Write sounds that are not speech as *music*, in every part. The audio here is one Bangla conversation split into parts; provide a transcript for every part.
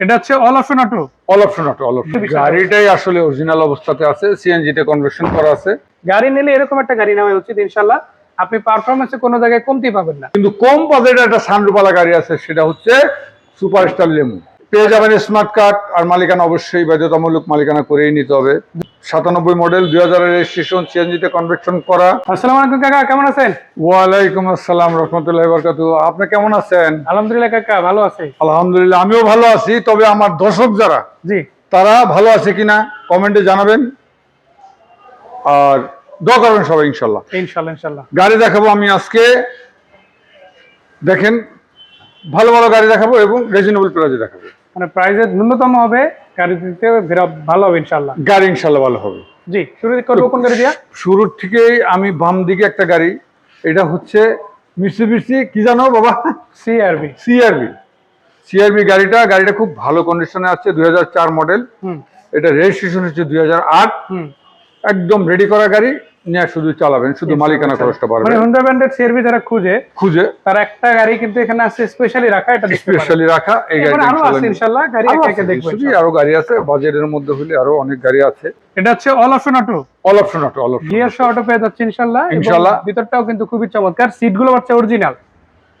এটা হচ্ছে all option auto all option auto all option গাড়িটাই আসলে অরিজিনাল অবস্থাতে আছে সিএনজি তে কনভার্সন করা আছে। গাড়ি নিলে এরকম একটা গাড়ি নেওয়া উচিত ইনশাল্লাহ আপনি পারফরমেন্সে কোনো জায়গায় কমতি পাবেন না। কিন্তু কম বাজেটে একটা সানরুপালা গাড়ি আছে সেটা হচ্ছে সুপারস্টার লেমু পেয়ে যাবেন স্মার্ট কার্ড আর মালিকানা অবশ্যই বাধ্যতামূলক মালিকানা করেই নিতে হবে। সাতানব্বই মডেল দুই হাজার রেজিস্ট্রেশন সিএনজিতে কনভার্সন করা। আসসালামু আলাইকুম কাকা কেমন আছেন? ওয়ালাইকুম আসসালাম রহমতুল্লাহ বরকাত আপনি কেমন আছেন? আলহামদুলিল্লাহ কাকা ভালো আছে। আলহামদুলিল্লাহ আমিও ভালো আছি তবে আমার দর্শক যারা জি। তারা ভালো আছে কিনা কমেন্টে জানাবেন। আর দোয়া করবেন সবাই ইনশাল্লাহ। ইনশাল্লাহ ইনশাল্লাহ। গাড়ি দেখাবো আমি আজকে। দেখেন ভালো ভালো গাড়ি দেখাবো এবং রিজনেবল প্রাইসে দেখাবো। মানে প্রাইজের ন্যূনতম হবে গাড়ি দিতে ভালো হবে ইনশাল্লাহ গাড়ি ইনশাল্লাহ ভালো হবে। জি শুরু করব কোন গাড়ি দিয়া? শুরুর থেকেই আমি বাম দিকে একটা গাড়ি এটা হচ্ছে মিসিবিসি কি জানো বাবা? সিআরবি সিআরবি সিআরবি গাড়িটা গাড়িটা খুব ভালো কন্ডিশনে আছে দুই হাজার চার মডেল হুম। এটা রেজিস্ট্রেশন হচ্ছে দুই হুম। একদম রেডি করা গাড়ি। নিয়ে শুধু চালাবেন শুধু মালিকানা খরচটা মানে পারবেন হুন্ডা ব্র্যান্ডের সিআরবি যারা খুঁজে খুঁজে। তার একটা গাড়ি কিন্তু এখানে আছে স্পেশালি রাখা এটা স্পেশালি রাখা এই গাড়িটা আরও আছে ইনশাল্লাহ গাড়ি আরও একে আছে, একে দেখব শুধু আরও গাড়ি আছে বাজেটের মধ্যে হলে আরও অনেক গাড়ি আছে। এটা হচ্ছে all option auto all option auto all option gear সহ অটো পেয়ে যাচ্ছে ইনশাল্লাহ এবং ইনশাল্লাহ। ভিতরটাও কিন্তু খুবই চমৎকার। সিটগুলো হচ্ছে অরিজিনাল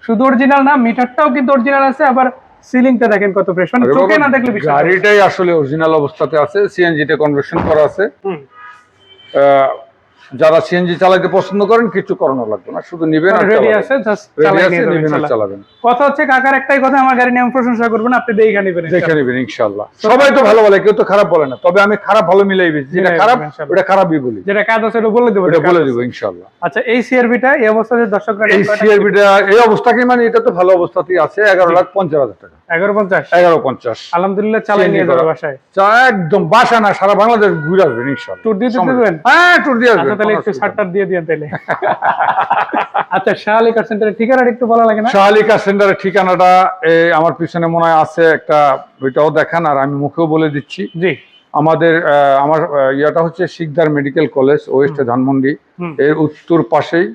শুধু অরিজিনাল না মিটারটাও কিন্তু অরিজিনাল আছে আবার সিলিংটা দেখেন কত ফ্রেশ মানে চোখে না দেখলে। গাড়িটাই আসলে অরিজিনাল অবস্থাতে আছে সিএনজি তে কনভার্সন করা আছে। যারা সিএনজি চালাতে পছন্দ করেন কিছু করানো লাগবে না। শুধু নিবেন আর চালাবেন। কথা হচ্ছে কাকার একটাই কথা আমার গাড়ি নিয়ে প্রশংসা করবেন আপনি দেখে নেবেন দেখে নেবেন ইনশাল্লাহ। সবাই তো ভালো বলে কেউ তো খারাপ বলে না। তবে আমি খারাপ ভালো মিলাই বেশি। যেটা খারাপ ওটা খারাপই বলি। যেটা কাজ আছে ওটা বলে দেবো ওটা বলে দিব ইনশাল্লাহ। আচ্ছা এই সিআরবিটা এই অবস্থাতে দর্শকরা এই সিআরবিটা এই অবস্থাকে মানে এটা তো ভালো অবস্থাতেই আছে এগারো লাখ পঞ্চাশ হাজার টাকা। আলহামদুলিল্লাহ চালাই নিয়ে যাবে বাসায়। চা একদম বাসা না সারা বাংলাদেশ ঘুরে আসবেন ইনশাল্লাহ। ট্যুর দিয়ে দিতে দেবেন? হ্যাঁ ট্যুর দিয়ে আসবেন। আচ্ছা তাহলে কোনো একটু অসুবিধা নেই। দিয়ে তাহলে আচ্ছা শাহালি কার সেন্টারের ঠিকানাটা একটু বলা লাগে না? শাহালিকা সেন্টারের ঠিকানাটা এই আমার পিছনে মনে হয় আছে একটা ওইটাও দেখান আর আমি মুখেও বলে দিচ্ছি। জি। আমাদের আমার ইয়াটা হচ্ছে Sikdar medical college west Dhanmondi. এর উত্তর পাশেই।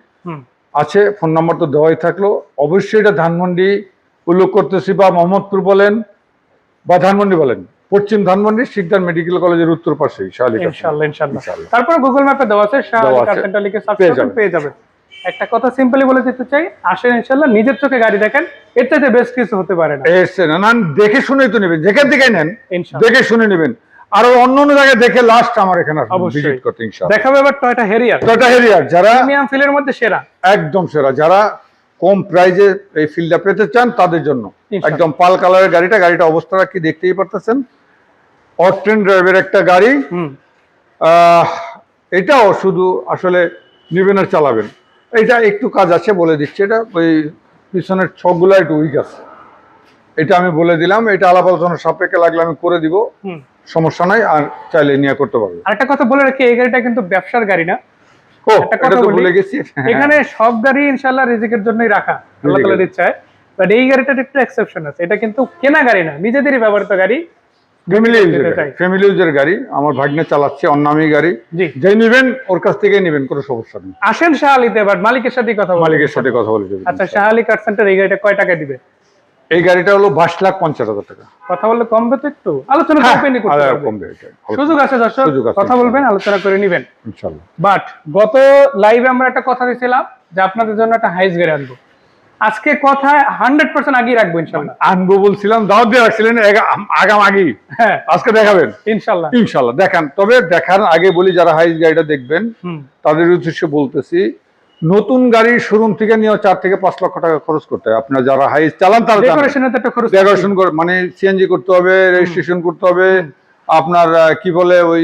আছে ফোন নাম্বার তো দেওয়াই থাকল। অবশ্যই এটা ধানমন্ডি উল্লেখ করতেছি বা মোহাম্মদপুর বলেন বা ধানমন্ডি বলেন। পশ্চিম ধানমন্ডি শিকদার মেডিকেল কলেজের উত্তর ইনশাআল্লাহ ইনশাআল্লাহ ইনশাআল্লাহ। গুগল ম্যাপে দেওয়া আছে শাহালি দেওয়া কার আছে। সেন্টার লিখে সার্চ করবেন পেয়ে যাবেন। একটা কথা সিম্পলি বলে দিতে চাই আসেন ইনশাআল্লাহ নিজের চোখে গাড়ি দেখেন এর চাইতে বেস্ট কিছু হতে পারে না। দেখে শুনেই তো নেবেন যেখান থেকে নেন দেখে শুনে নেবেন। আর অন্য অন্য জায়গায় দেখে লাস্ট আমার এখানে ভিজিট করতে ইনশাআল্লাহ দেখাবে এবার টয়টা হেরিয়ার টয়টা হেরিয়ার যারা প্রিমিয়াম ফিলের মধ্যে সেরা। একদম সেরা যারা কম প্রাইজে এই ফিল্ডটা পেতে চান তাদের জন্য। একদম পাল কালারের গাড়িটা গাড়িটা অবস্থাটা কি দেখতেই পারতেছেন? অট্রেন ড্রাইভের একটা গাড়ি। এটাও শুধু আসলে নিবেন আর চালাবেন। এটা একটু কাজ আছে বলে দিচ্ছি। এটা ওই পিছনের ছকগুলো একটু উইক আছে। এটা আমি বলে দিলাম। এটা আলাপ আলোচনার সাপেক্ষে লাগলে আমি করে দিব। সমস্যা নাই। আর চাইলে নিয়ে করতে পারবে। আরেকটা কথা বলে রাখি এই গাড়িটা কিন্তু ব্যবসার গাড়ি না। ও একটা এটা কথা তো ভুলে গেছি। এখানে সব গাড়ি ইনশাআল্লাহ রিজিকের জন্যই রাখা। আল্লাহ তাআলার ইচ্ছায়। বাট এই গাড়িটার একটু এক্সেপশন আছে। এটা কিন্তু কেনা গাড়ি না নিজেদেরই ব্যবহৃত গাড়ি। ফ্যামিলি ইউজের ফ্যামিলি ইউজের গাড়ি। আমার ভাগ্নে চালাচ্ছে অন্নামি গাড়ি। জি। যেই ওর কাছ থেকে নিবেন কোনো সমস্যা নেই। আসেন শাহালিতে বাট মালিকের সাথে কথা মালিকের সাথে কথা বলে দেবেন। আচ্ছা শাহালি কার সেন্টার এই গাড়িটা কয় টাকা দিবে? এই গাড়িটা হলো বাইশ লাখ পঞ্চাশ হাজার টাকা। কথা বললে কমবে তো একটু। আলোচনা হ্যাঁ, কমবে সুযোগ আছে দর্শক কথা বলবেন আলোচনা করে নিবেন। ইনশাল্লাহ। বাট গত লাইভে আমরা একটা কথা দিয়েছিলাম যে আপনাদের জন্য একটা হাইস গাড়ি আনব। আজকে কথা হান্ড্রেড পার্সেন্ট আগেই রাখব ইনশাল্লাহ। আনব বলছিলাম দাওয়াত দিয়ে রাখছিলেন আগাম আগেই হ্যাঁ। আজকে দেখাবেন? ইনশাল্লাহ। ইনশাল্লাহ দেখান। তবে দেখার আগে বলি যারা হাইস গাড়িটা দেখবেন তাদের উদ্দেশ্যে বলতেছি নতুন গাড়ির শোরুম থেকে নিয়ে চার থেকে পাঁচ লক্ষ টাকা খরচ করতে হয়। আপনারা যারা হাইস চালান তারা ডেকোরেশন মানে সিএনজি করতে হবে রেজিস্ট্রেশন করতে হবে আপনার কি বলে ওই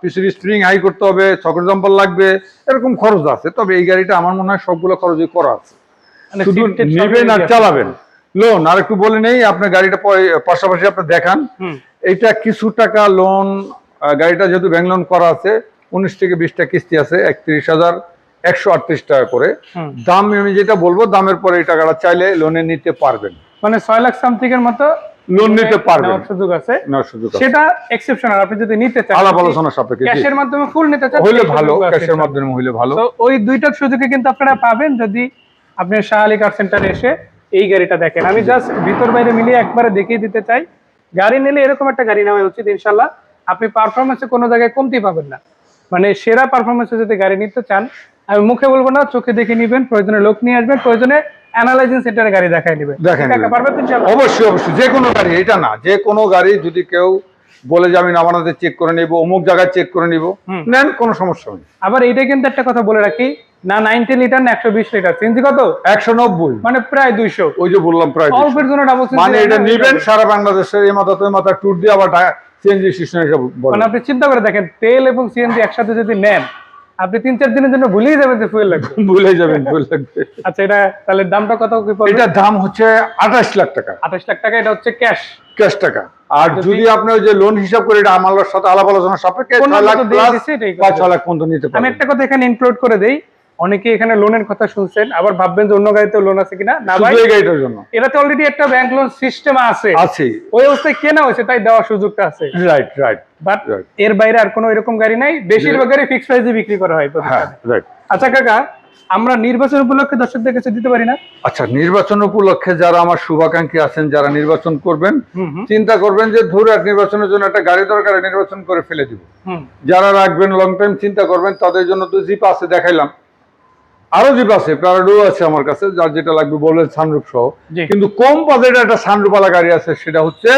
পিসির স্প্রিং হাই করতে হবে চকের জম্পার লাগবে এরকম খরচ আছে। তবে এই গাড়িটা আমার মনে হয় সবগুলো খরচই করা আছে। শুধু টেট সব নেবেন আর চালাবেন। লোন আর একটু বলে নেই আপনার গাড়িটা পাশাপাশি আপনি দেখান। কিছু টাকা লোন গাড়িটা যেহেতু ব্যাংক লোন করা আছে উনিশ থেকে বিশটা কিস্তি আছে একত্রিশ হাজার একশো আটত্রিশ টাকা করে। দাম আমি যেটা বলব দামের পরে এই টাকাটা চাইলে লোনে নিতে পারবেন। মানে ছয় লাখ সামথিং এর মতো লোন নিতে পারবেন। সুযোগ আছে। সুযোগ। সেটা এক্সেপশনাল আপনি যদি নিতে চান আলাপ আলোচনার সাপেক্ষে। ক্যাশের মাধ্যমে ফুল নিতে চান হইলে ভালো ক্যাশের মাধ্যমে হইলে ভালো। তো ওই দুইটা সুযোগে কিন্তু আপনারা পাবেন যদি আপনি শাহালি কার সেন্টারে এসে এই গাড়িটা দেখেন। আমি জাস্ট ভিতর বাইরে মিলিয়ে একবারে দেখিয়ে দিতে চাই গাড়ি নিলে এরকম একটা গাড়ি নেওয়া উচিত ইনশাল্লাহ আপনি পারফরমেন্সে কোনো জায়গায় কমতি পাবেন না। মানে সেরা পারফরমেন্সে যদি গাড়ি নিতে চান আমি মুখে বলব না চোখে দেখে নিবেন প্রয়োজনে লোক নিয়ে আসবেন প্রয়োজনে অ্যানালাইজিং সেন্টারে গাড়ি দেখাই নেবেন। অবশ্যই অবশ্যই যে কোনো গাড়ি এটা না যে কোনো গাড়ি যদি কেউ বলে যে আমি নামানাতে চেক করে নিব অমুক জায়গায় চেক করে নিব নেন কোনো সমস্যা নেই। আবার এইটা কিন্তু একটা কথা বলে রাখি না নাইনটি লিটার না একশো বিশ লিটার সিএনজি কত? একশো নব্বই। মানে প্রায় দুইশো। ওই যে বললাম প্রায় অল্পের জন্য ডাবল মানে এটা নিবেন সারা বাংলাদেশের এই মাথা তো মাথা ট্যুর দিয়ে আবার সিএনজি স্টেশন। মানে আপনি চিন্তা করে দেখেন তেল এবং সিএনজি একসাথে যদি নেন আপনি তিন চার দিনের জন্য ভুলেই যাবেন যে ফুয়েল লাগবে। *laughs* ভুলে যাবেন ভুল লাগবে। আচ্ছা এটা তাহলে দামটা কত কি এটার দাম হচ্ছে আঠাশ লাখ টাকা। আঠাশ লাখ টাকা এটা হচ্ছে ক্যাশ ক্যাশ টাকা। আর যদি- আপনি যে লোন হিসাব করে এটা আমার সাথে আলাপ আলোচনা সাপেক্ষে ছয় লাখ প্লাস ছয় লাখ পর্যন্ত নিতে আমি একটা কথা এখানে ইনক্লুড করে দেই। অনেকে এখানে লোনের কথা শুনছেন আবার ভাববেন যে অন্য গাড়িতে লোন আছে কিনা? না ভাই এই গাড়িটার জন্য। এটাতে অলরেডি একটা ব্যাংক লোন সিস্টেম আছে। আছে। ওই অবস্থায় কেনা হয়েছে তাই দেওয়ার সুযোগটা আছে। রাইট রাইট বাট এর বাইরে আর কোনো এরকম গাড়ি নাই। বেশিরভাগ গাড়ি ফিক্সড প্রাইসে বিক্রি করা হয় হ্যাঁ রাইট আচ্ছা কাকা আমরা নির্বাচন উপলক্ষে দর্শকদের কাছে দিতে পারি না? আচ্ছা নির্বাচন উপলক্ষে যারা আমার শুভাকাঙ্ক্ষী আছেন যারা নির্বাচন করবেন চিন্তা করবেন যে ধরে এক নির্বাচনের জন্য একটা গাড়ি দরকার নির্বাচন করে ফেলে দিব। যারা রাখবেন লং টাইম চিন্তা করবেন তাদের জন্য তো জিপ আছে দেখাইলাম। আরও জিপ আছে প্যারাডো আছে আমার কাছে যার যেটা লাগবে বলবেন সানরূপ সহ। কিন্তু কম বাজেটে একটা সানরুফওয়ালা গাড়ি আছে সেটা হচ্ছে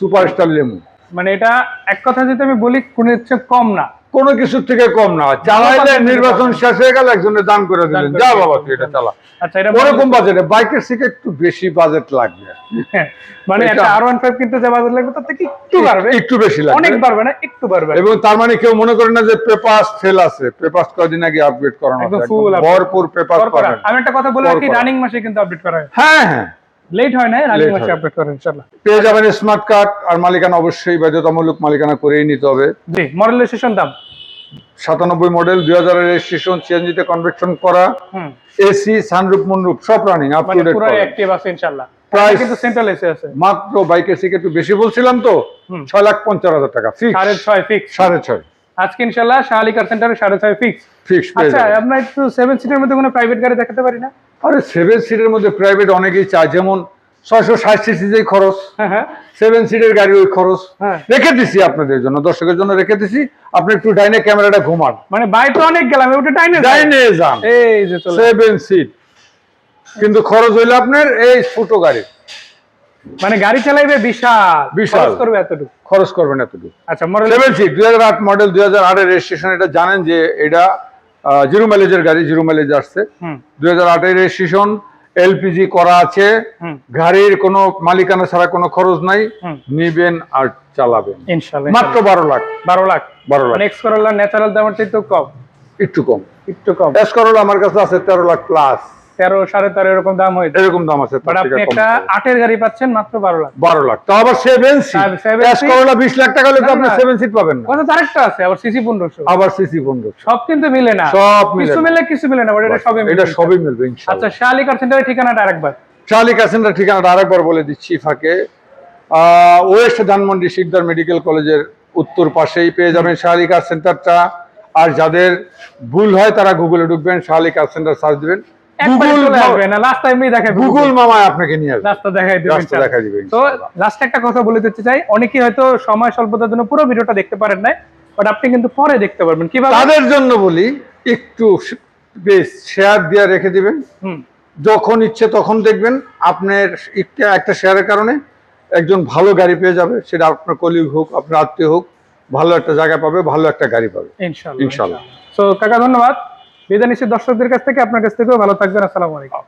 সুপারস্টার লেমু। মানে এটা এক কথা যদি আমি বলি কোন হচ্ছে কম না। কোনো কিছুর থেকে কম না। চালাইলে নির্বাচন শেষ হয়ে গেল একজনের দান করে দিলেন। যা বাবা তুই এটা চালা। আচ্ছা এটা ওরকম বাজেটে বাইকের থেকে একটু বেশি বাজেট লাগবে। *laughs* মানে একটা আর ওয়ান ফাইভ কিনতে যা বাজার লাগবে তার থেকে একটু বাড়বে। একটু বেশি অনেক বাড়বে না একটু বাড়বে। এবং তার মানে কেউ মনে করে না যে পেপাস ফেল আছে। পেপাস কদিন আগে আপডেট করানো। ভরপুর পেপাস। আমি একটা কথা বলে রাখি রানিং মাসে কিন্তু আপডেট করা হয়। হ্যাঁ হ্যাঁ। লেট হয় না রানিং আপডেট করে ইনশাআল্লাহ। পেয়ে যাবেন স্মার্ট কার্ড আর মালিকানা অবশ্যই বাধ্যতামূলক মালিকানা করেই নিতে হবে। জি মডেল রেজিস্ট্রেশন দাম? সাতানব্বই মডেল দুই রেজিস্ট্রেশন সিএনজিতে কনভার্সন করা এসি সানরুপ মনরুপ সব রানিং আপ টু ডেট পুরো অ্যাক্টিভ আছে ইনশাআল্লাহ। Price- কিন্তু সেন্ট্রাল এসে আছে। মাত্র বাইকের থেকে একটু বেশি বলছিলাম তো হুম। ছয় লাখ পঞ্চাশ হাজার টাকা ফিক্স সাড়ে ছয় ফিক্স সাড়ে ছয়। আজকে ইনশাআল্লাহ শাহালি কার সেন্টারে সাড়ে ছয় ফিক্স ফিক্স আচ্ছা আপনার একটু সেভেন সিটের মধ্যে কোনো প্রাইভেট গাড়ি দেখাতে পারি না? আরে সেভেন সিটের মধ্যে প্রাইভেট অনেকেই চায় যেমন ছয়শো ষাট সিসি যেই খরচ সেভেন সিটের গাড়ি ওই খরচ হ্যাঁ। রেখে দিছি আপনাদের জন্য দর্শকের জন্য রেখে দিছি। আপনি একটু ডাইনে ক্যামেরাটা ঘুমান। মানে বাই তো অনেক গেলাম ওটা টাইনে ডাইনে যান। এই যে সেভেন সিট কিন্তু খরচ হইল আপনার এই ছোট গাড়ি। মানে গাড়ি চালাইবে বিশাল। বিশাল। করবে এতটুকু। খরচ করবেন এতটুকু। আচ্ছা মডেল সেভেন সিট দুই হাজার আট মডেল দুই হাজার আটের রেজিস্ট্রেশন এটা জানেন যে এটা জিরো মাইলেজের গাড়ি জিরো মাইলেজ আসছে। দুই হাজার আটের রেজিস্ট্রেশন এলপিজি করা আছে। গাড়ির কোনো মালিকানা ছাড়া কোনো খরচ নাই। নিবেন আর চালাবেন। মাত্র বারো লাখ। বারো লাখ। বারো লাখ। নেক্সট করোলা ন্যাচারাল দামের তো কম। একটু কম। একটু কম। এস করোলা আমার কাছে আছে তেরো লাখ প্লাস তেরো সাড়ে তেরো এরকম দাম হয়েছে। এরকম দাম আছে বাট আপনি একটা আটের গাড়ি পাচ্ছেন মাত্র বারো লাখ। বারো লাখ। তো আবার সেভেন সিট? করোলা বিশ লাখ টাকা হলে আপনি সেভেন সিট পাবেন না। আরেকটা আছে আবার সিসি পনেরোশো। আবার সিসি পনেরো সব কিন্তু মিলে না। সব কিছু মিলে কিছু মিলে না বাট এটা সবই এটা সবই মিলবে আচ্ছা শাহালি কার সেন্টারের ঠিকানাটা আরেকবার। শালি কাসেন্টার ঠিকানাটা আরেকবার বলে দিচ্ছি ফাঁকে। ওয়েস্ট ধানমন্ডি শিকদার মেডিকেল কলেজের উত্তর পাশেই পেয়ে যাবেন শাহালি কার সেন্টারটা আর যাদের ভুল হয় তারা গুগলে ঢুকবেন শাহালি কার সেন্টার সার্চ দিবেন। গুগল চলে আসবে না লাস্ট টাইমই দেখাবে গুগল মামায় আপনাকে নিয়ে আসবে। রাস্তা দেখাই দিবে রাস্তা দেখাই দিবে তো লাস্ট একটা কথা বলে দিতে চাই। অনেকেই হয়তো সময় স্বল্পতার জন্য পুরো ভিডিওটা দেখতে পারেন নাই বাট আপনি কিন্তু পরে দেখতে পারবেন। কীভাবে? তাদের জন্য বলি একটু বেশ শেয়ার দিয়ে রেখে দিবেন। হুম। যখন ইচ্ছে তখন দেখবেন আপনার একটা একটা শেয়ারের কারণে একজন ভালো গাড়ি পেয়ে যাবে সেটা আপনার কলিগ হোক আপনার আত্মীয় হোক ভালো একটা জায়গা পাবে ভালো একটা গাড়ি পাবে। ইনশাআল্লাহ। সো কাকা ধন্যবাদ। বিদায় নিচ্ছি দর্শকদের কাছ থেকে আপনার কাছ থেকেও ভালো থাকবেন আসসালামু আলাইকুম।